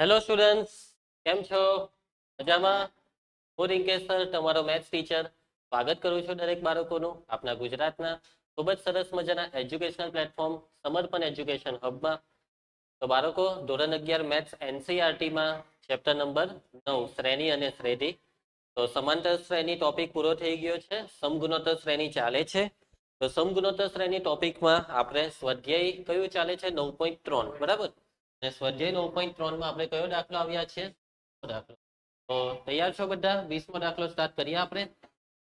Hello students કેમ છો? મજામાં? હું રિંકેશ સર તમારો મેથ્સ ટીચર સ્વાગત કરું છું દરેક બાળકોનું આપના ગુજરાતના. ખૂબ જ સરસ મજાના એજ્યુકેશનલ પ્લેટફોર્મ સમર્પણ એજ્યુકેશન હબમાં તો બાળકો, ધોરણ અગિયાર મેથ્સ એનસીઆરટીમાં ચેપ્ટર નંબર નવ, શ્રેણી અને શ્રેણી તો સમાંતર શ્રેણી ટોપિક પૂરો થઈ ગયો છે. સમગુણોત્તર શ્રેણી ચાલે છે. તો સમગુણોત્તર શ્રેણી ટોપિકમાં આપણે સ્વાધ્યાય કયું ચાલે છે? નવ બરાબર? અને સ્વાધ્યાય નવ પોઈન્ટ ત્રણમાં આપણે કયો દાખલો આવ્યા છે? દાખલો. તો તૈયાર છો બધા? વીસમો દાખલો સ્ટાર્ટ કરીએ આપણે.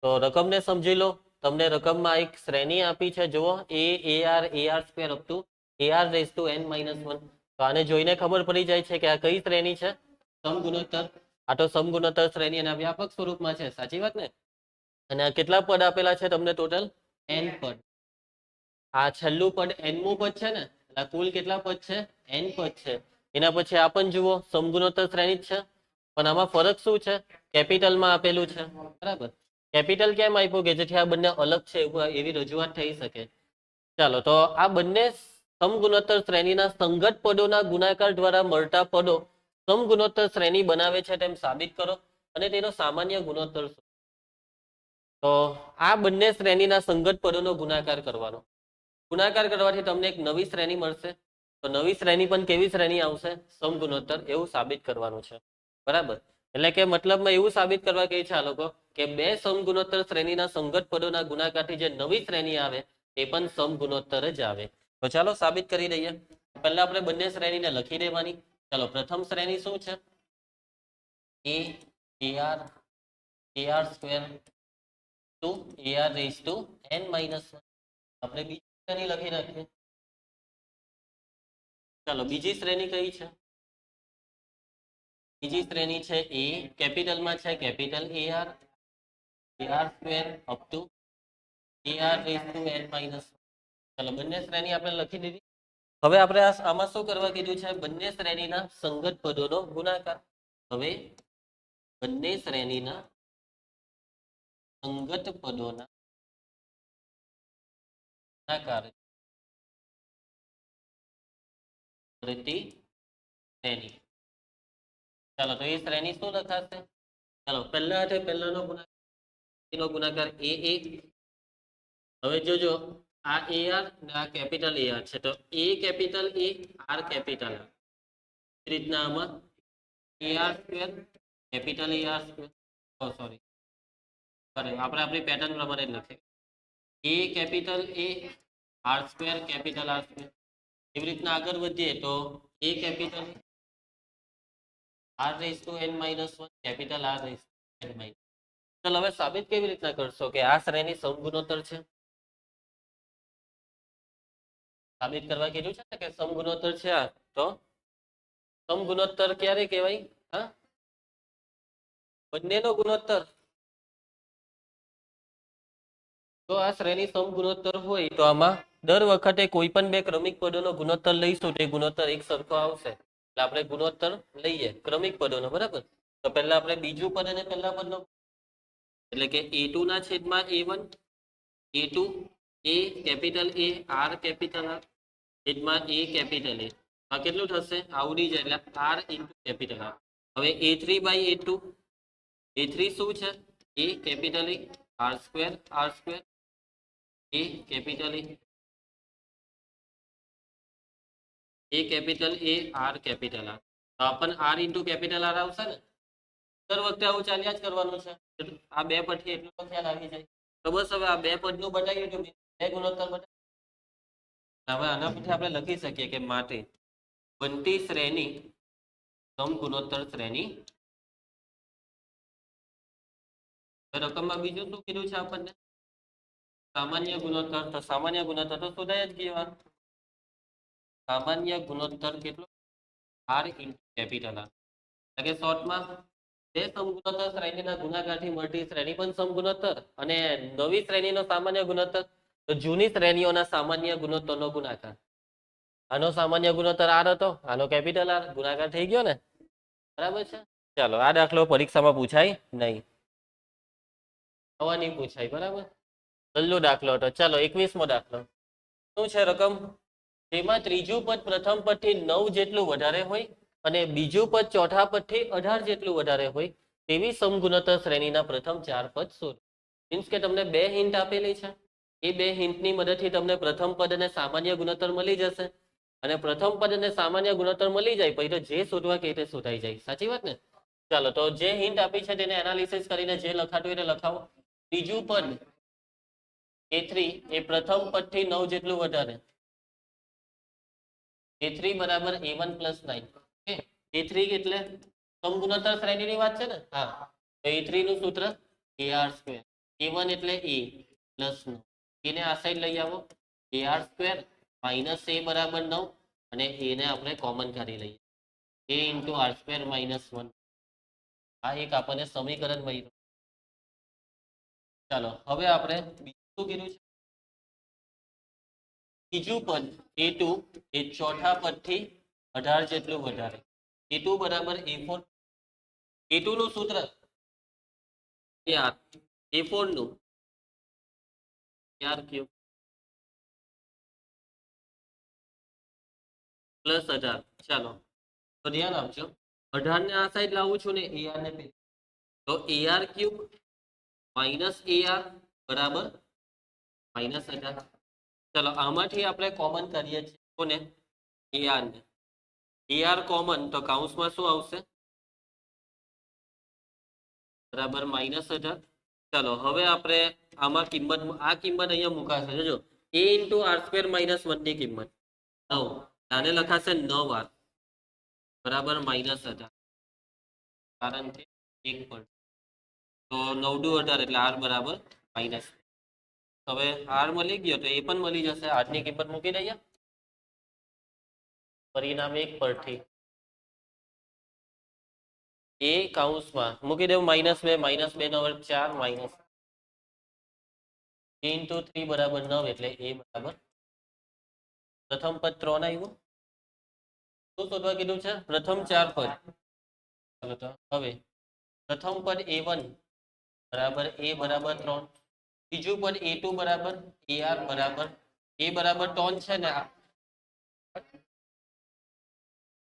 તો રકમને સમજી લો. તમને રકમમાં એક શ્રેણી આપી છે. જુઓ. A a r a r square up to a r raise to n minus one તો આને જોઈને ખબર પડી જાય છે કે આ કઈ શ્રેણી છે? સમગુણોત્તર આ તો સમગુણોત્તર શ્રેણી એના વ્યાપક સ્વરૂપમાં છે. સાચી વાત ને? અને આ કેટલા પદ આપેલા છે તમને ટોટલ એન પદ. આ છેલ્લું પદ એનમું પદ છે ને? એટલે કુલ કેટલા પદ છે? એન પદ છે. એના પછી આ પણ જુઓ સમગુણોત્તર શ્રેણી જ છે. પણ આમાં ફરક શું છે? કેપિટલમાં આપેલું છે. બરાબર. કેપિટલ કેમ આપ્યું કે જેથી આ બંને અલગ છે એવી રજૂઆત થઈ શકે. ચાલો, તો આ બંને સમગુણોત્તર શ્રેણીના સંગત પદોના ગુણાકાર દ્વારા મળતા પદો સમગુણોત્તર શ્રેણી બનાવે છે તેમ સાબિત કરો અને તેનો સામાન્ય ગુણોત્તર તો આ બંને શ્રેણીના સંગત પદોનો ગુણાકાર કરવાનો. ગુણાકાર કરવાથી તમને એક નવી શ્રેણી મળશે. તો નવી શ્રેણી પણ કેવી શ્રેણી આવશે? સમગુણોત્તર એવું સાબિત કરવાનું છે. બરાબર? એટલે કે મતલબમાં એવું સાબિત કરવા કહે છે આ લોકો કે બે સમગુણોત્તર શ્રેણીના સંગત પદોના ગુણાકારથી જે નવી શ્રેણી આવે, એ પણ સમગુણોત્તર જ આવે. તો ચાલો સાબિત કરી દઈએ. પહેલા આપણે બંને શ્રેણીને લખી દેવાની. ચાલો, પ્રથમ શ્રેણી શું છે? A a r a r square to a r raise to n minus આપણે બીજી શ્રેણી લખી નાખીએ. ચાલો, બીજી શ્રેણી કઈ છે? બીજી શ્રેણી છે એ કેપિટલમાં છે, capital a r a r square up to a r raise to n minus ચાલો, બંને શ્રેણી આપણે લખી દીધી. હવે આપણે આમાં શું કરવા કીધું છે? બંને શ્રેણીના સંગત પદોનો ગુણાકાર. હવે બંને શ્રેણીના સંગત પદોના ગુણાકાર. પ્રતિ શ્રેણી. ચાલો, તો એ શ્રેણી શું લખાશે? ચાલો, પહેલા છે, પહેલાનો ગુણાકાર. એનો ગુણાકાર એ એ હવે જોજો, આ એ આર ને આ કેપિટલ એ આર છે. તો a capital a r capital. એ રીતના આમાં a r square, capital a r square. Sorry. આપણે આપણી પેટર્ન પ્રમાણે જ લખીએ. A capital a r square, capital r square. એવી રીતના આગળ વધીએ તો a capital r raise to n minus one capital r raise n minus ચાલો, હવે સાબિત કેવી રીતના કરશો કે આ શ્રેણી સમગુણોત્તર છે? સાબિત કરવા કીધું છે ને કે સમગુણોત્તર છે આ, તો સમગુણોત્તર ક્યારે કહેવાય? હા? બંનેનો ગુણોત્તર. તો આ શ્રેણી સમગુણોત્તર હોય તો આમાં દર વખતે કોઈ પણ બે ક્રમિક પદોનો ગુણોત્તર લઈશું તો એ ગુણોત્તર એક સરખો આવશે. એટલે આપણે ગુણોત્તર લઈએ ક્રમિક પદોનો, બરાબર? તો પહેલા આપણે બીજું પદ અને પહેલા પદનો? એટલે કે એ ટુ ના છેદમાં a one a two a capital a r capital r છેદમાં એ કેપિટલ એ આ કેટલું થશે? આવડી જાય, એટલે આર ઇન્ટુ કેપિટલ આર હવે a three by a two a three શું છે? A capital r square r square a capital a capital a r capital r તો આપણને આર ઇન્ટુ કેપિટલ આર આવશે ને? દર વખતે આવું ચાલ્યા જ કરવાનું છે. આ બે પછી એટલો તો ખ્યાલ આવી જાય. તો બસ હવે આ બે પદનું બતાવી તો બે ગુણોત્તર બતાવ્યું હવે આના પછી આપણે લખી શકીએ કે માટે બનતી શ્રેણી સમગુણોત્તર શ્રેણી. રકમમાં બીજું શું કીધું છે આપણને? સામાન્ય ગુણોત્તર. તો સામાન્ય ગુણોત્તર તો શોધાય જ ગયો સામાન્ય ગુણોત્તર કેટલો? આર ઇન્ટુ કેપિટલ આર એટલે કે શોર્ટમાં જે સમગુણોત્તર શ્રેણીના ગુણાકારથી મળતી શ્રેણી પણ સમગુણોત્તર અને નવી શ્રેણીનો સામાન્ય ગુણોત્તર, તો જૂની શ્રેણીઓના સામાન્ય ગુણોત્તરનો ગુણાકાર. આનો સામાન્ય ગુણોત્તર આર હતો, આનો કેપિટલ આર, ગુણાકાર થઈ ગયો ને? બરાબર છે? ચાલો, આ દાખલો પરીક્ષામાં પૂછાય નહીં. આવા પૂછાય, બરાબર? છેલ્લો દાખલો હતો. ચાલો, એકવીસમો દાખલો. શું છે રકમ? જેમાં ત્રીજું પદ પ્રથમ પદથી નવ જેટલું વધારે હોય અને બીજું પદ ચોથા પદથી અઢાર જેટલું વધારે હોય તેવી સમગુણતર શ્રેણીના પ્રથમ ચાર પદ શોધો. મીન્સ કે તમને બે હિન્ટ આપેલી છે. એ બે હિન્ટની મદદથી તમને પ્રથમ પદ અને સામાન્ય ગુણોત્તર મળી જશે. અને પ્રથમ પદ અને સામાન્ય ગુણોત્તર મળી જાય પછી તો જે શોધવા કે તે શોધાઈ જાય. સાચી વાત ને? ચાલો, તો જે હિન્ટ આપી છે તેને એનાલિસિસ કરીને જે લખાતું એને લખાવો. ત્રીજું પદ એ થ્રી એ પ્રથમ પદથી નવ જેટલું વધારે. એ થ્રી બરાબર a one plus nine a three એટલે સમગુણોત્તર શ્રેણીની વાત છે ને? હા. તો એ થ્રી નું સૂત્ર a r square a one એટલે એ પ્લસ નવ. એને આ સાઈડ લઈ આવો. A r square minus a બરાબર નવ અને એને આપણે કોમન કરી લઈએ. A into r square minus one આ એક આપણને સમીકરણ મળ્યું ચાલો, હવે આપણે બીજું શું કીધું છે? બીજું પદ એ ટુ એ ચોથા પદથી અઢાર જેટલું વધારે. એ બરાબર એ ફોર એ નું સૂત્ર? આર એ નું. આર ક્યુબ પ્લસ અઢાર. ચાલો, તો ધ્યાન આપજો. અઢાર ને આ સાઈડ લાવું છું ને એ ને તો a r cube minus a બરાબર માઇનસ અઢાર. ચલો, આમાંથી આપણે કોમન કરીએ છીએ. કોને? એ આર ને. એઆર કોમન તો કાઉન્સમાં શું આવશે? બરાબર માઇનસ હજાર ચાલો, હવે આપણે આમાં કિંમત, આ કિંમત અહીંયા મુકાશે. જોજો a into r square minus વનની કિંમત. નવ. આને લખાશે નવ આર બરાબર માઇનસ હજાર કારણ કે એક પણ તો નવડું અઢાર એટલે આર બરાબર માઇનસ હવે આર મળી ગયો તો એ પણ મળી જશે. આરની કિંમત મૂકી દઈએ. પરિણામ એક પરથી. એ કાઉન્સમાં મૂકી દેવું, માઇનસ બે માઇનસ બે નો વર્ગ ચાર, માઇનસ એ ઇન્ટુ થ્રી બરાબર નવ એટલે એ બરાબર પ્રથમ પદ ત્રણ આવ્યું. શું શોધવા કીધું છે? પ્રથમ ચાર પદ. ચાલો તો હવે પ્રથમ પદ એ વન બરાબર એ બરાબર ત્રણ. બીજું પદ એ ટુ બરાબર એ આર બરાબર એ બરાબર ત્રણ છે ને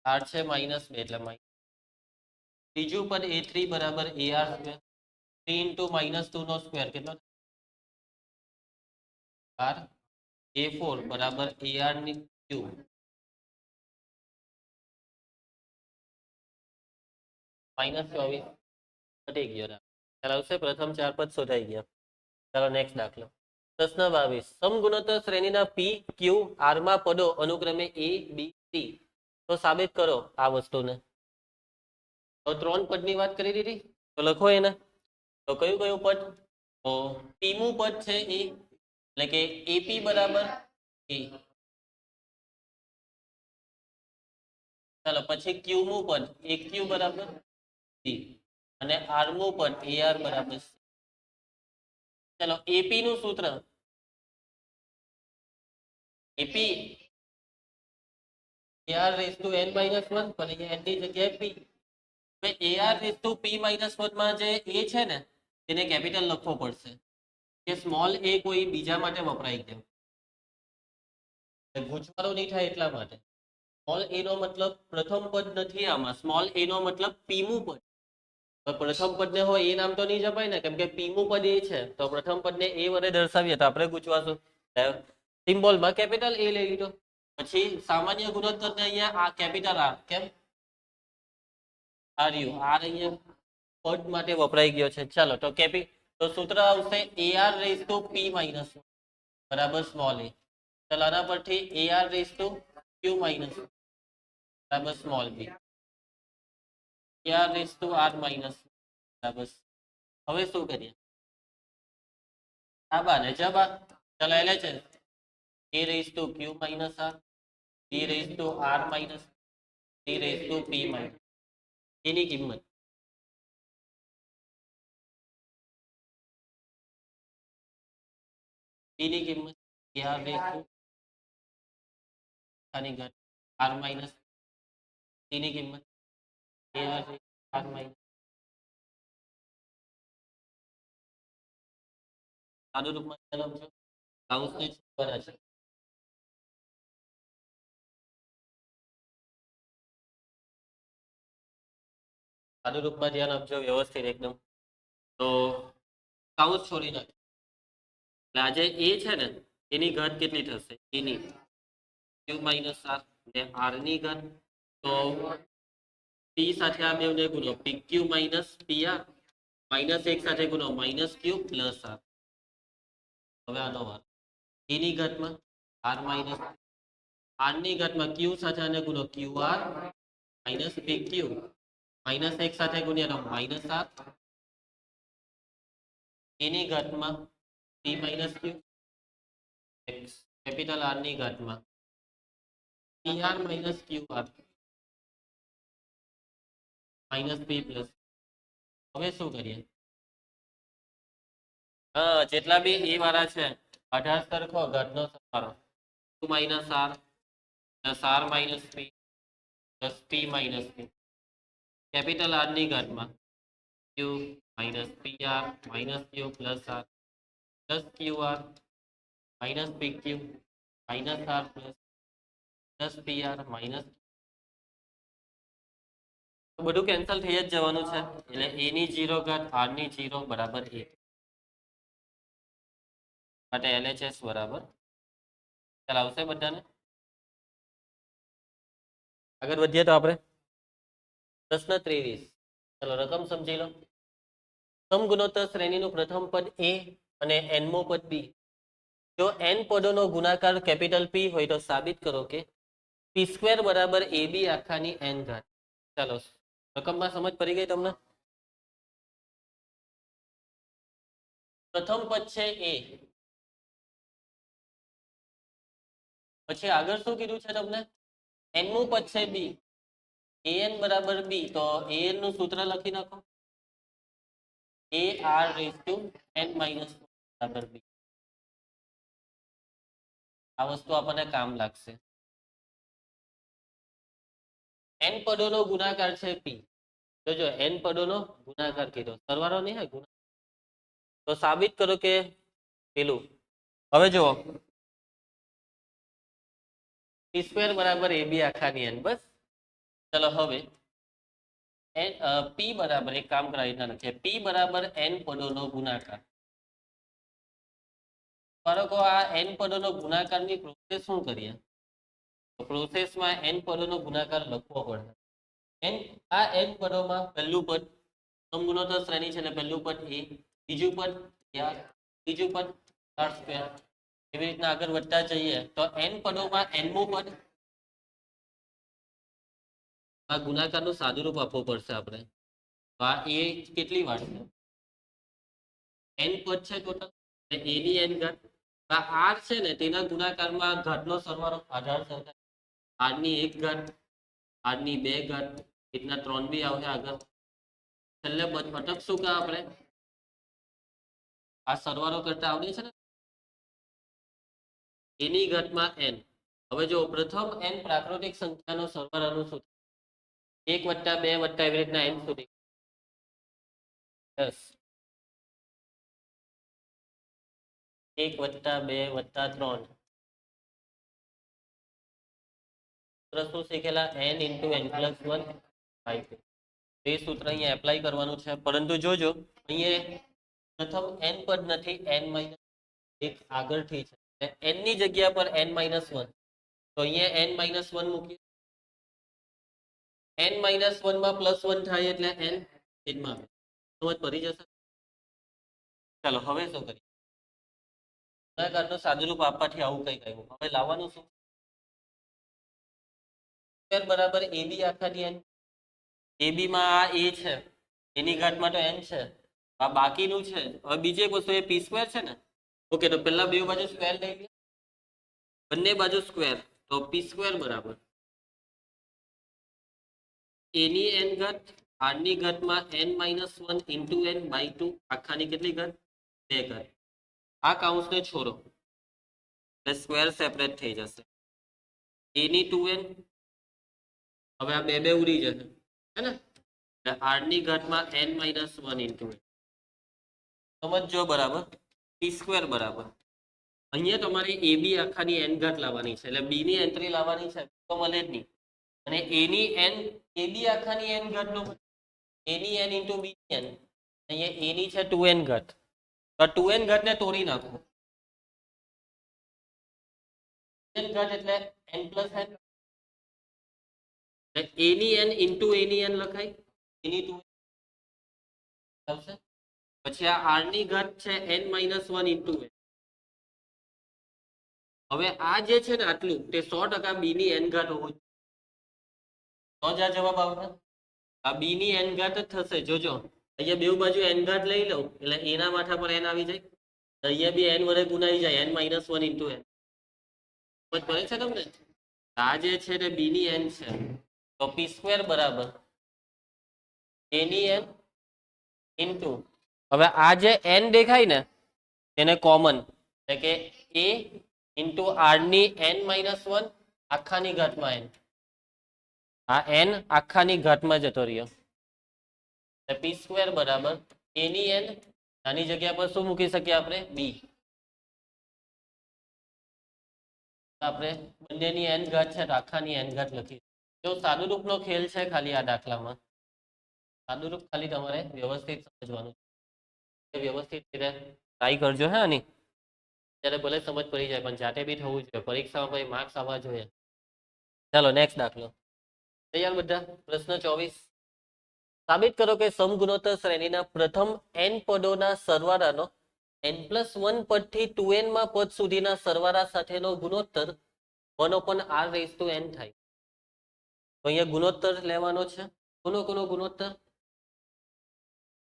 આર છે માઇનસ બે એટલે માઇનસ ત્રીજું પદ એ થ્રી બરાબર a r square three into minus two no square કેટલો? આર એ ફોર બરાબર એ આરની ક્યુબ માઇનસ ચોવીસ, ઘટી ગયો. ખ્યાલ આવશે, પ્રથમ ચાર પદ શોધાઈ ગયા. ચાલો નેક્સ્ટ દાખલો. પ્રશ્ન બાવીસ. સમગુણોત્તર શ્રેણીના પી ક્યુ આરમાં પદો અનુક્રમે એ બી સી તો સાબિત કરો આ વસ્તુને. તો ત્રણ પદની વાત કરી દીધી. તો લખો એને. તો કયું કયું પદ? તો પીમું પદ છે એ, એટલે કે એપી બરાબર એ ચાલો, પછી ક્યુમું પદ. એ ક્યુ બરાબર સી અને આરમું પદ. એ આર બરાબર સી ચાલો એપી નું સૂત્ર AP a r raise to n minus one પણ n ની જગ્યાએ પી AR raised to p minus 1 માં જે એ છે ને, તેને કેપિટલ લખવો પડશે. કે સ્મોલ એ કોઈ બીજા માટે વપરાઈ ગયો એટલે નહીં થાય એટલા માટે. સ્મોલ એ નો મતલબ પ્રથમ પદ નથી આમાં. સ્મોલ એ નો મતલબ પીમું પદ. પ્રથમ પદને હોય એ નામ તો નહીં જપાય ને. કેમ કે પીમું પદ એ છે. તો પ્રથમ પદને એ વડે દર્શાવીએ તો આપણે ગૂંચવાશું. સિમ્બોલમાં કેપિટલ એ લઈ લીધો. પછી સામાન્ય ગુણોત્તર ને અહીંયા આ કેપિટલ આર કેમ? આર યુ આર અહીંયા પદ માટે વપરાઈ ગયો છે. ચાલો, તો કેપી, તો સૂત્ર આવશે a r raise to p minus બરાબર સ્મોલ એ ચાલો, આના પરથી a r raise to q minus બરાબર small b r raise to r minus બરાબર હવે શું કરીએ આ બાને જબા ચાલો એટલે છે a raised to q minus r d raised to r minus d raised to p minus એની કિંમત એની કિંમત આની ઘાત r minus એની કિંમત ar raised to r minus સાદું રૂપમાં ધ્યાન આપજો વ્યવસ્થિત એકદમ તો કાઉસ છોડી નાખ એટલે આજે એ છે ને એની ઘાત કેટલી થશે એની ક્યુ માઇનસ આર ને આરની ઘાત તો પી સાથે આ બેવને ગુણો. પી ક્યુ માઇનસ એક સાથે ગુણો માઇનસ ક્યુ પ્લસ આર હવે આનો વાર એની ઘાતમાં આર માઇનસ આરની ની ઘાતમાં ક્યુ સાથે આને ગુણો q r minus p q minus એક સાથે ગુણ્યાનો માઇનસ આર એની ઘાતમાં p minus q x capital આરની ની ઘાતમાં p r minus q r minus p plus. હવે શું કરીએ? હા, જેટલા બી એ વાળા છે, અઢાર સરખો ઘટનો સરવાળો to minus r, plus r minus p, plus p minus p. Capital આરની ઘાતમાં q minus p r minus q plus r plus q r minus p q minus r plus plus p r minus બધું cancel થઈ જ જવાનું છે. એટલે એ ની zero ઘાત આરની zero બરાબર એ માટે LHS બરાબર. ચાલ આવશે બધાને? આગળ વધીએ તો આપણે. પ્રશ્ન ત્રેવીસ. ચલો રકમ સમજી લો. સમગુણોત્તર શ્રેણીનું પ્રથમ પદ એ અને એનમો પદ બી જો એન પદોનો ગુણાકાર કેપિટલ પી હોય તો સાબિત કરો કે પી સ્ક્વેર બરાબર એ બી આખાની એન ઘાત. ચાલો રકમમાં સમજ પડી ગઈ તમને? પ્રથમ પદ છે એ. પછી આગળ શું કીધું છે તમને? એનનું પદ છે બી એન બરાબર બી તો એનનું સૂત્ર લખી નાખો. A r raise to n minus બરાબર બી આ વસ્તુ આપણને કામ લાગશે. N પદોનો ગુણાકાર છે p. જો n પદોનો ગુણાકાર કીધો. સરવાળો નહીં હોય? ગુણાકાર. તો સાબિત કરો કે પેલું. હવે જુઓ. પી સ્ક્વેર બરાબર એ બી આખાની એન બસ. ચલો હવે. એન પી બરાબર એક કામ કરાવી લખીએ પી બરાબર એન પદોનો ગુણાકાર. બાળકો આ એન પદોનો ગુણાકારની પ્રોસેસ શું કરીએ? તો પ્રોસેસમાં એન પદોનો ગુણાકાર લખવો પડે. એન આ એન પદોમાં પહેલું પદ સમગુણોત્તર શ્રેણી છે એટલે પહેલું પદ એ, બીજું પદ ત્રીજું પદ આર સ્ક્વેર એવી રીતના આગળ વધતા જઈએ તો એન પદોમાં એનમું પદ, આ ગુણાકારનું સાદુરૂપ આપવું પડશે આપણે. આ એ કેટલી વાર છે? એન પદ છે ટોટલ એની એન ઘટ આ આર છે ને, તેના ગુણાકારમાં ઘટનો સરવાળો આધાર સરખા આરની એક ઘાત આરની બે ઘાત રીતના ત્રણ બી આવશે આગળ. છેલ્લે બટક શું કહે આપણે? આ સરવાળો કરતા આવડે છે ને? એની ઘટમાં એન હવે જો પ્રથમ એન પ્રાકૃતિક સંખ્યાનો સરવાળાનું સૂત્ર એક વત્તા બે વત્તા એવી રીતના એન સુધી. દસ. એક વત્તા બે વત્તા ત્રણ. સૂત્ર શું શીખેલા? N into n plus one સૂત્ર અહીંયા એપ્લાય કરવાનું છે. પરંતુ જોજો, અહીંયા પ્રથમ n પદ નથી, n માઇનસ એક આગળથી છે. n ની જગ્યા પર n માઇનસ વન તો અહીંયા n માઇનસ વન મૂકીએ. N માઇનસ વનમાં પ્લસ વન થાય એટલે n છેદમાં બે. સમજ પડી જશે. ચાલો, હવે શું કરીએ? ગુણાકારનું સાદુરૂપ આપવાથી આવું કઈ કહ્યું હવે લાવવાનું શું? સ્ક્વેર બરાબર ab આખાની n. Ab માં આ a છે. એની ઘાતમાં તો n છે. આ બાકીનું છે. હવે બીજી એક વસ્તુ એ પી સ્ક્વેર છે ને. ઓકે, તો પહેલા બે બાજુ સ્ક્વેર લઈ લે. બંને બાજુ સ્ક્વેર તો પી સ્ક્વેર બરાબર. એની એન ઘાત આરની ઘાતમાં n minus one into n by two આખાની કેટલી ઘાત? બે ઘાત. આ કાઉન્સને છોડો. એટલે સ્ક્વેર સેપરેટ થઈ જશે. એની ટુ એન હવે આ બે બે ઉડી જશે. હે ને એટલે આરની ઘાતમાં n minus one into n સમજજો બરાબર? ટી બરાબર. અહીંયા તમારે એ બી આખાની એન ઘાત લાવવાની છે. એટલે બી ની એન્ટ્રી લાવવાની છે, તો મળે જ નહીં. અને એની એન એ બી આખાની એન ઘાત નો એની એન ઇન્ટુ બી એન અહીંયા એની છે ટુ એન ઘટ તો ટુ એન ને તોડી નાખો. એન ઘાત એટલે એન પ્લસ એની એન ઇન્ટુ એની એન લખાય. એની પછી આ આર છે એન માઇનસ વન ઇન્ટુ હવે આ જે છે આટલું, તે સો ટકા બી ની એન ઘાત હોવું જવાબ આવશે. આ બી ની એન જ થશે. જોજો. અહીંયા બેઉ બાજુ એન લઈ લઉં, એટલે એના માથા પર એન આવી જાય. અહીંયા બી એન વડે ગુણાઈ જાય n minus one into n સમજ પડે છે તમને? આ જે છે તે બી ની એન છે. તો પી સ્ક્વેર બરાબર એની એન ઇન્ટુ હવે આ જે એન દેખાય ને, તેને કોમન એટલે કે એ ઇન્ટુ આરની એન માઇનસ વન આખાની ઘાટમાં એન આ એન આખાની ઘાતમાં જતો રહ્યો. એટલે પી સ્ક્વેર બરાબર એની એન આની જગ્યા પર શું મૂકી શકીએ આપણે? બી આપણે બંનેની એન ઘાત છે આખાની એન ઘાત લખી જો સાદુરૂપનો ખેલ છે ખાલી આ દાખલામાં. સાદુરૂપ ખાલી તમારે વ્યવસ્થિત સમજવાનું છે. વ્યવસ્થિત રીતે ટ્રાય કરજો, હે આની ત્યારે ભલે સમજ પડી જાય, પણ જાતે બી થવું જોઈએ. પરીક્ષામાં ભાઈ માર્ક્સ આવવા જોઈએ. ચાલો નેક્સ્ટ દાખલો. તૈયાર બધા? પ્રશ્ન ચોવીસ. સાબિત કરો કે સમગુણોત્તર શ્રેણીના પ્રથમ એન પદોના સરવાળાનો એન પ્લસ વન પદથી ટુ એનમાં પદ સુધીના સરવાળા સાથેનો ગુણોત્તર one upon r raise to n થાય. તો અહીંયા ગુણોત્તર લેવાનો છે. કોનો કોનો ગુણોત્તર?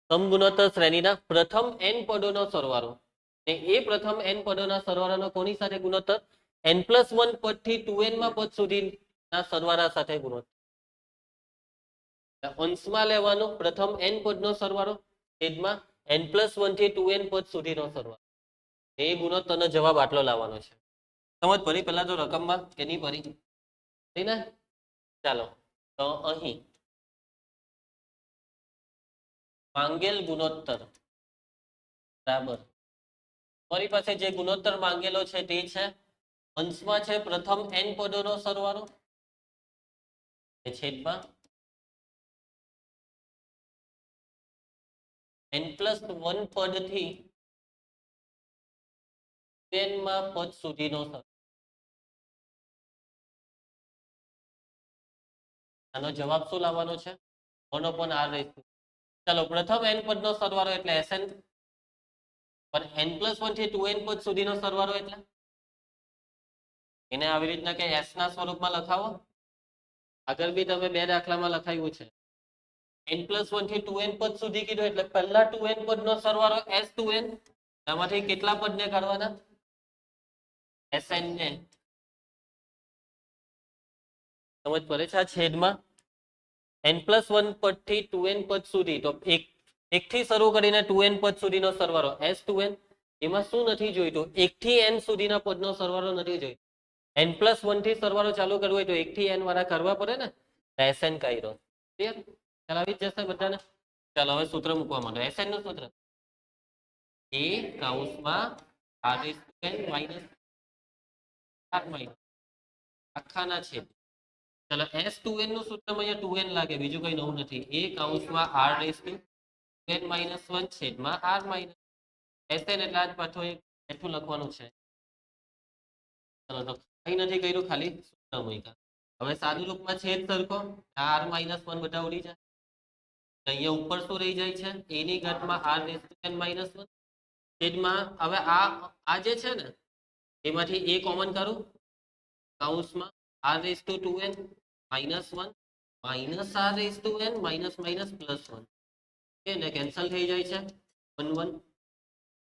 સમગુણોત્તર શ્રેણીના પ્રથમ એન પદોનો સરવાળો. એ પ્રથમ એન પદોના સરવાળાનો કોની સાથે ગુણોત્તર? એન પ્લસ વન પદથી ટુ એનમાં પદ સુધીના સરવાળા સાથે ગુણોત્તર. અંશમાં લેવાનો પ્રથમ એન પદનો સરવાળો, છેદમાં એન પ્લસ વનથી ટુ એન પદ સુધીનો સરવાળો. એ ગુણોત્તરનો જવાબ આટલો લાવવાનો છે. સમજ પડી? પહેલા તો રકમમાં કે નહીં પડી? ને? ચાલો, તો અહીં. માંગેલ ગુણોત્તર. બરાબર. મારી પાસે જે ગુણોત્તર માંગેલો છે તે છે, અંશમાં છે પ્રથમ એન પદોનો સરવાળો. છેદમાં. એન પ્લસ વન પદથી માં પદ સુધીનો સરવાળો આનો જવાબ શું લાવવાનો છે? વન ઓપન આર રેસ ચાલો, પ્રથમ એન પદનો સરવાળો એટલે એસએન પણ એન વનથી ટુ એન પદ સુધીનો સરવાળો એટલે? એને આવી રીતના કે એસ ના સ્વરૂપમાં લખાવો. આગળ બી તમે બે દાખલામાં લખાયું છે. એન પ્લસથી ટુ એન પદ સુધી કીધું એટલે પહેલા ટુ એન પદનો સરવાળો એસ ટુ એન એમાંથી કેટલા પદને કાઢવાના? કાઢવાના એસએન ને સમજ પડે છે આ છેદમાં એન પ્લસ વન પદથી ટુ એન પદ સુધી. તો એક, એકથી શરૂ કરીને ટુ એન પદ સુધીનો સરવાળો. એસ ટુ એન એમાં શું નથી જોઈતું? એકથી એન સુધીના પદનો સરવાળો નથી જોઈતો. એન પ્લસ વનથી સરવાળો ચાલુ કરવો હોય તો એકથી એન વાળા કરવા પડે ને? એસ એન કાયરો ક્લિયર ચાલ આવી જ જશે બધાને? ચાલો, હવે સૂત્ર મૂકવા માંડો. એસએનનું સૂત્ર. એ કાઉસમાં r is to n minus r minus આખાના છેદ. ચલો એસ ટુ એનનું સૂત્ર અહીંયા ટુ એન લાગે, બીજું કઈ નવું નથી. એ કૌંસમાં r raise to n minus one છેદમાં આર માઇનસ એસ એન એટલે આજ પાછો એક એટલું લખવાનું છે. ચલો, તો કઈ નથી કર્યું ખાલી સૂત્ર મૂક્યા. હવે સાદું રૂપમાં છેદ સરખો, આર માઇનસ વન બધા ઉડી જાય. અહીંયા ઉપર શું રહી જાય છે? એની ઘાતમાં r raise to n minus one છેદમાં હવે આ આ જે છે ને, એમાંથી એ કોમન કરું. કૌંસમાં r raise to two n minus one minus r raise to n minus minus plus one ને કેન્સલ થઈ જાય છે. વન વન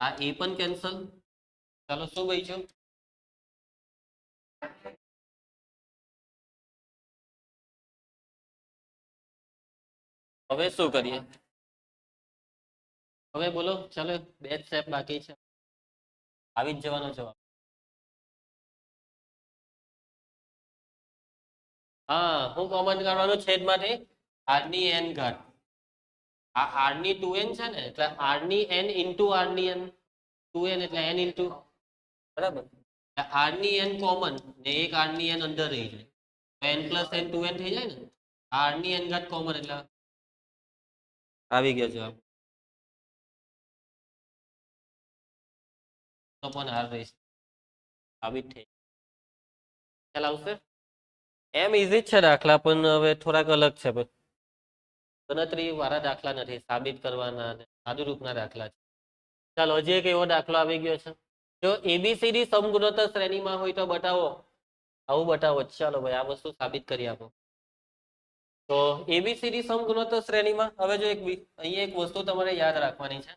આ એ પણ કેન્સલ ચાલો, શું બચ્યું હવે શું કરીએ? હવે બોલો, ચાલો, બે સ્ટેપ બાકી છે. આવી જ જવાનો જવાબ. હા, હું કોમન કાઢવાનું છેદમાંથી આરની એન ઘાત. આ આરની ટુ એન છે ને, એટલે આરની એન ઇન્ટુ આરની એન ટુ એન એટલે એન ઇન્ટુ બરાબર? આરની એન કોમન ને એક આરની એન અંદર રહી જાય. તો n plus n to n થઈ જાય ને આરની એન ઘાત કોમન એટલે આવી ગયો જવાબ. અપોન આર રેસ આવી થઈ ખ્યાલ આવશે? એમ ઇઝી છે દાખલા, પણ હવે થોડાક અલગ છે. ગણતરી વાળા દાખલા નથી, સાબિત કરવાના સાદુરૂપના દાખલા છે. ચાલો, હજી એક એવો દાખલો આવી ગયો છે. જો એબીસીડી સમગુણોત્તર શ્રેણીમાં હોય તો બતાવો. આવું બતાવો. ચાલો ભાઈ, આ વસ્તુ સાબિત કરી આપો. તો એબીસીડી સમગુણોત્તર શ્રેણીમાં, હવે જો એક અહીંયા એક વસ્તુ તમારે યાદ રાખવાની છે.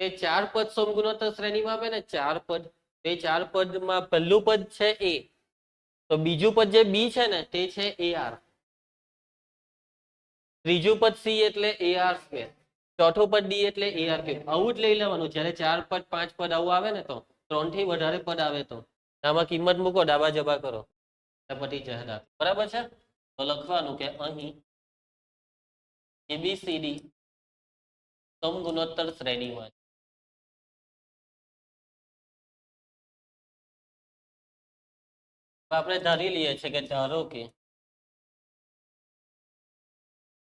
કે ચાર પદ સમગુણોત્તર શ્રેણીમાં આવે ને, ચાર પદ, એ ચાર પદમાં પહેલું પદ છે એ. તો બીજું પદ જે બી છે ને, તે છે એ આર ત્રીજું પદ સી એટલે એ આર સ્ક્વેર ચોથું પદ ડી એટલે એ આર ક્યુબ આવું જ લઈ લેવાનું. જ્યારે ચાર પદ, પાંચ પદ આવું આવે ને તો ત્રણથી વધારે પદ આવે તો. આમાં કિંમત મૂકો, ડાબા જબા કરો. પછી જાહેરાત. બરાબર છે? તો લખવાનું કે અહીં એબીસીડી સમગુણોત્તર શ્રેણીમાં આપણે ધારી લઈએ છીએ કે ધારો કે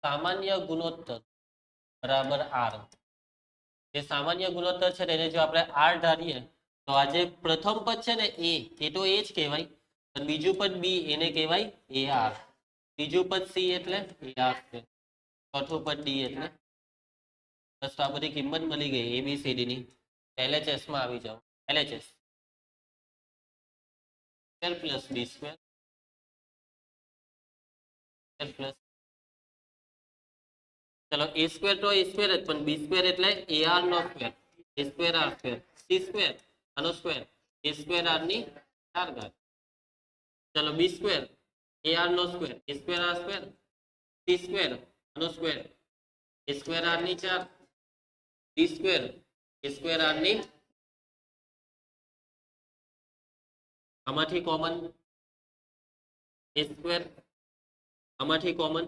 સામાન્ય ગુણોત્તર બરાબર આર. જે સામાન્ય ગુણોત્તર છે તેને જો આપણે આર ધારીએ, તો આ પ્રથમ પદ છે ને એ એ તો એ જ કહેવાય. બીજું પદ બી એને કહેવાય એ આર. ત્રીજું પદ સી એટલે એ આર છે. ચોથું પદ ડી એટલે. બસ તો આ બધી કિંમત મળી ગઈ એબીસીડી ની. એલએચએસમાં આવી જાઓ. LHS square plus b square. Plus ચલો એ સ્ક્વેર તો એ સ્ક્વેર જ, પણ બી સ્ક્વેર એટલે a no square a square r square c square આનો સ્ક્વેર એ સ્ક્વેર આરની ચાર ઘાત ચલો b square a r no square a square r square c square આનો સ્ક્વેર એ સ્ક્વેર આરની ચાર. ડી સ્ક્વેર એ સ્ક્વેર આરની આમાંથી કોમન એ સ્ક્વેર આમાંથી common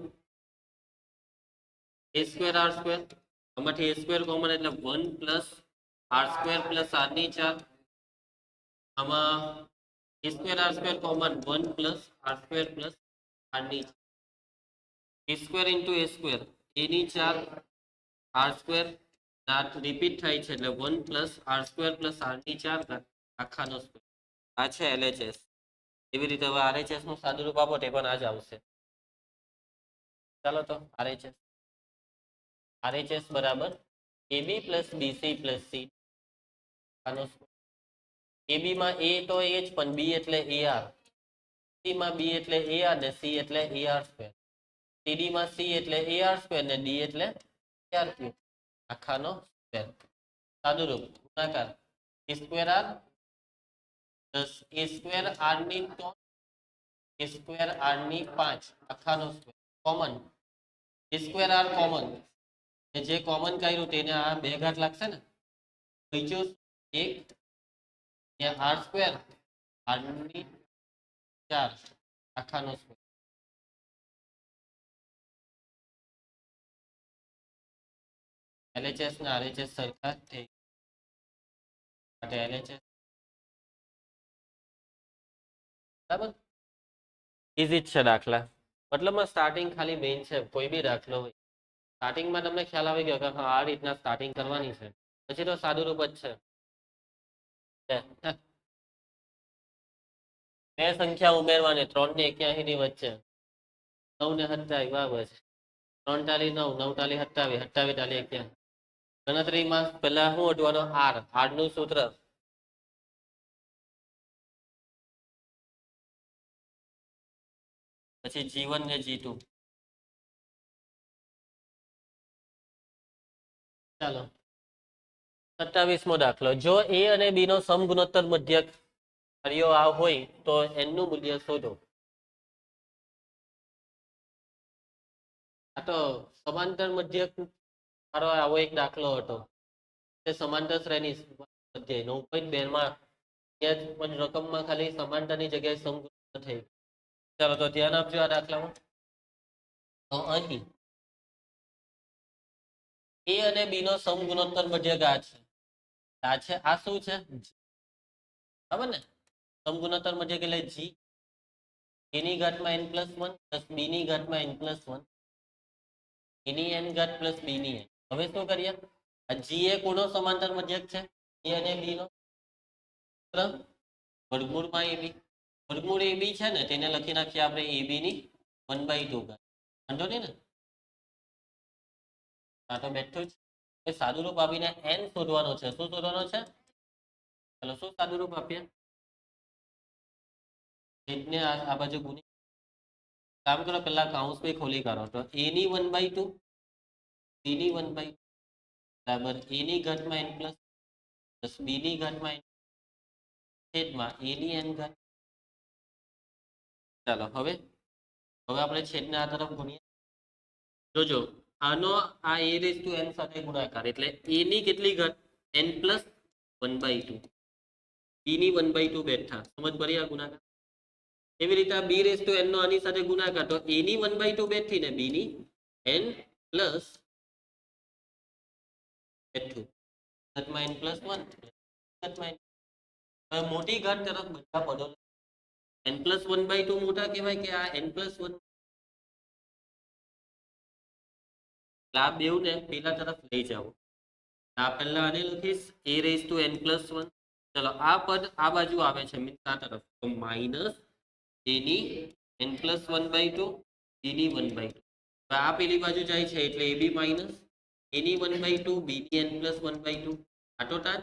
a square r square આમાંથી એ સ્ક્વેર કોમન એટલે one plus r square plus આરની ચાર. આમાં a square r square common one plus r square plus આરની a square into a square એની ચાર r square repeat થાય છે એટલે one plus r square plus આરની ચાર, આખાનો square આ છે એલએચએસ. એવી રીતે હવે આરએચએસનું સાદું રૂપ આપો તે પણ આ જ આવશે. ચાલો તો આરએચએસ. આરએચએસ બરાબર AB plus BC plus c આનો એબી માં એ તો એ જ, પણ બી એટલે એ આર સી માં બી એટલે એ આર ને સી એટલે એ આર સ્ક્વેર સીડી માં સી એટલે એ આર સ્ક્વેર ને ડી એટલે આખાનો સ્ક્વેર સાદું રૂપ, ગુણાકાર. Square r a square r a square આરની પાંચ આખાનો square. Common a square r common જે કોમન કર્યું તેને આ બે ઘાત લાગશે ને? બીજું એક, ને આર સ્ક્વેર આરની ચાર આખાનો સ્ક્વેર. એલએચએસ ને આરએચએસ સરખા થઈ. માટે એલએચએસ બરાબર? ઇઝી જ છે દાખલા. મતલબમાં સ્ટાર્ટિંગ ખાલી મેઇન છે, કોઈ બી દાખલો હોય. સ્ટાર્ટિંગમાં તમને ખ્યાલ આવી ગયો કે હા, આ રીતના સ્ટાર્ટિંગ કરવાની છે. પછી તો સાદુરૂપ જ છે. બે. સંખ્યા ઉમેરવાની ત્રણ ને એક્યાસી ની વચ્ચે. નવ ને સત્તાવીસ, બરાબર છે. ત્રણ તાલી નવ નવ તાલી સત્તાવીસ સત્તાવીસ તાલી એક્યાસી. ગણતરીમાં પહેલા શું અટવાનો? આર આરનું સૂત્ર. પછી જીવન ને જીતું. ચાલો. સત્તાવીસમો દાખલો. જો એ અને બી નો સમગુણોત્તર મધ્યક કાર્યો આ હોય તો એનું મૂલ્ય શોધો. આ તો સમાંતર મધ્યક મારો આવો એક દાખલો હતો. તે સમાંતર શ્રેણી મધ્ય નવ પોઈન્ટ બે માં રકમમાં ખાલી સમાંતરની જગ્યાએ સમગુણોત્તર થઈ. ચાલો તો ધ્યાન આપજો આ દાખલામાં. તો અહીં એ અને બી નો સમગુણોત્તર મધ્યક આ છે. આ છે આ શું છે? બરાબર ને? સમગુણોત્તર મધ્યક એટલે જી એની ઘાતમાં n plus one plus b ની ઘાતમાં એન પ્લસ વન એની એન ઘાત પ્લસ બી ની એન હવે શું કરીએ? જી એ કોનો સમાંતર મધ્યક છે? એ અને બી નો. વર્ગમૂળમાં એ બી વર્ગમૂળ એ બી છે ને, તેને લખી નાખીએ આપણે એ બી ની વન બાય ટુ વાંધો નહીં ને? આ તો બેઠું જ. એ સાદું રૂપ આપીને એન શોધવાનો છે. શું શોધવાનો છે? ચલો, શું સાદું રૂપ આપીએ? આ બાજુ ગુણી. કામ કરો, પેલા કાઉન્સ બી ખોલી કરો તો એ ની વન બાય ટુ સી ની વન બાય બરાબર. એ ની ઘટમાં એન પ્લસ પ્લસ બી ની ઘટમાં એન છેદમાં એ ની એન ઘાત. ચાલો, હવે હવે આપણે છેદને આ તરફ ગુણીએ. જોજો, આનો આ a રેઝ ટુ n સાથે ગુણાકાર, એટલે a ની કેટલી ઘટ n plus one by two ની વન બાય ટુ બેઠા. સમજ પડી આ ગુણાકાર? એવી રીતે આ બી રેઝ ટુ n નો આની સાથે ગુણાકાર, તો a ની વન બાય ટુ બેઠી ને બી ની n પ્લસ બેઠું. ઘાતમાં n પ્લસ વન મોટી ઘટ તરફ બધા પદો n plus one by two મોટા કહેવાય કે આ n પ્લસ વન આ બેઉને પેલા તરફ લઈ જાઓ આ પહેલા આને લખીશ a raise to n plus one ચલો આ પદ આ બાજુ આવે છે મીન્સ આ તરફ તો માઇનસ a ની n plus one by two b ની વન બાય ટુ આ પેલી બાજુ જાય છે એટલે a બી માઇનસ a ની વન બાય ટુ b ની n plus one by two આ તો ટાચ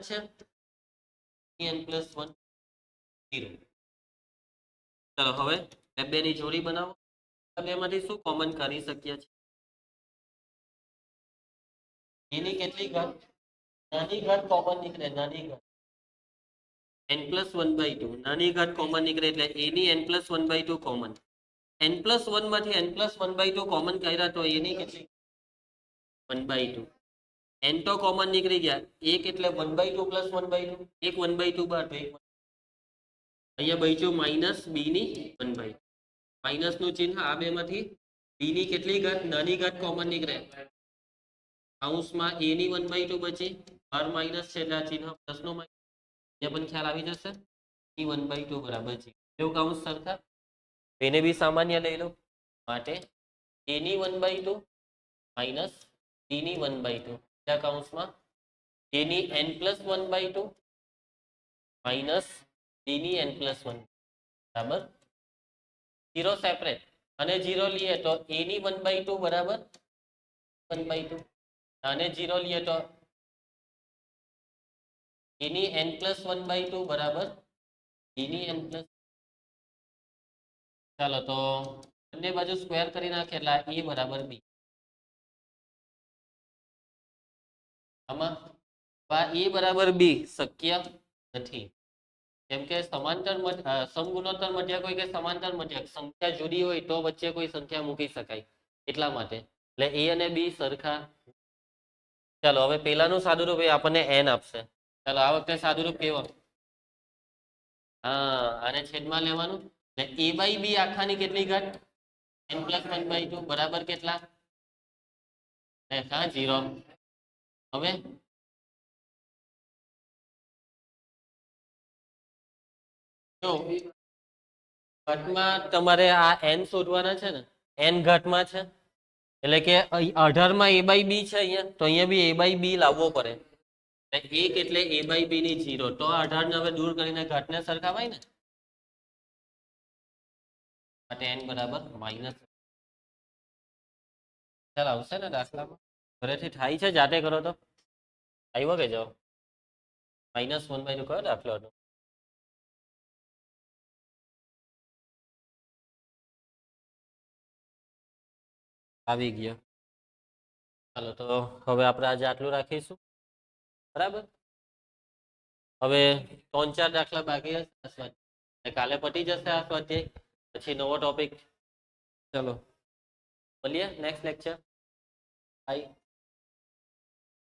છે n પ્લસ વન ઝીરો ચલો હવે બે બેની જોડી બનાવો. બેમાંથી શું કોમન કરી શકીએ છીએ? એની કેટલી ઘટ નાની ઘટ કોમન નીકળે નાની ઘટ n plus one by two નાની ઘાત કોમન નીકળે એટલે એની n plus one by two common n plus વનમાંથી n plus one by two common કર્યા તો એની કેટલી? વન બાય ટુ n તો કોમન નીકળી ગયા. એક એટલે one by two plus one by two એક વન બાય ટુ બાર તો એક અહીંયા બચ્યો માઇનસ બી ની વન બાય. માઇનસનું ચિહ્ન આ બે માંથી બી ની કેટલી ઘાત? નાની ઘાત કોમન નીકળે. કાઉન્સમાં એ ની વન બાય ટુ બચી. બાર માઇનસ છે એટલે આ ચિહ્ન પ્લસ નો માઇનસ. અહીંયા પણ ખ્યાલ આવી જશે. ઈ વન બાય ટુ બરાબર છે. જો કાઉન્સ સરખા. એને બી સામાન્ય લઈ લો. માટે એ ની one by two minus B ની વન બાય ટુ. બીજા કાઉન્સમાં એની ની plus one by two minus b ની પ્લસ વન બરાબર? ઝીરો સેપરેટ અને ઝીરો લઈએ તો એની વન બાય ટુ બરાબર? વન બાય ટુ અને ઝીરો લઈએ તો એની N plus one by two બરાબર? એની એન પ્લસ ચાલો તો બંને બાજુ સ્ક્વેર કરી નાખે એટલે એ બરાબર બી આમાં એ બરાબર બી શક્ય નથી. કેમ કે સમાંતર સમગુણોત્તર મધ્યક હોય કે સમાંતર મધ્યક સંખ્યા જુદી હોય તો વચ્ચે કોઈ સંખ્યા મૂકી શકાય, એટલા માટે. એટલે એ અને બી સરખા. ચાલો, હવે પેલાનું સાદુરૂપ એ આપણને એન આપશે. ચાલો, આ વખતે સાદુરૂપ કેવો? હા, આને છેદમાં લેવાનું. a બાય બી આખાની કેટલી ઘટ N plus one by two બરાબર કેટલા? હા જીરો હવે? જો ઘાતમાં તમારે આ એન શોધવાના છે ને? એન ઘટમાં છે? એટલે કે અઢારમાં એ બાય બી છે અહીંયા? તો અહીંયા બી એ બાય બી લાવવો પડે. એક એટલે એ બાય બી ની જીરો તો અઢાર ને હવે દૂર કરીને ઘટને સરખાવાય ને? n બરાબર માઇનસ ચાલ, આવશે ને દાખલામાં? ઘરેથી થાય છે, જાતે કરો તો. આવ્યો કે જાઓ? માઇનસ વન બાય કયો દાખલો હતો? આવી ગયા. ચાલો તો હવે આપણે આજે આટલું રાખીશું. બરાબર? હવે ત્રણ ચાર દાખલા બાકી હશે કાલે પતી જશે આ સ્વાધ્યાય. પછી નવો ટોપિક ચલો. બોલીએ નેક્સ્ટ લેક્ચર બાય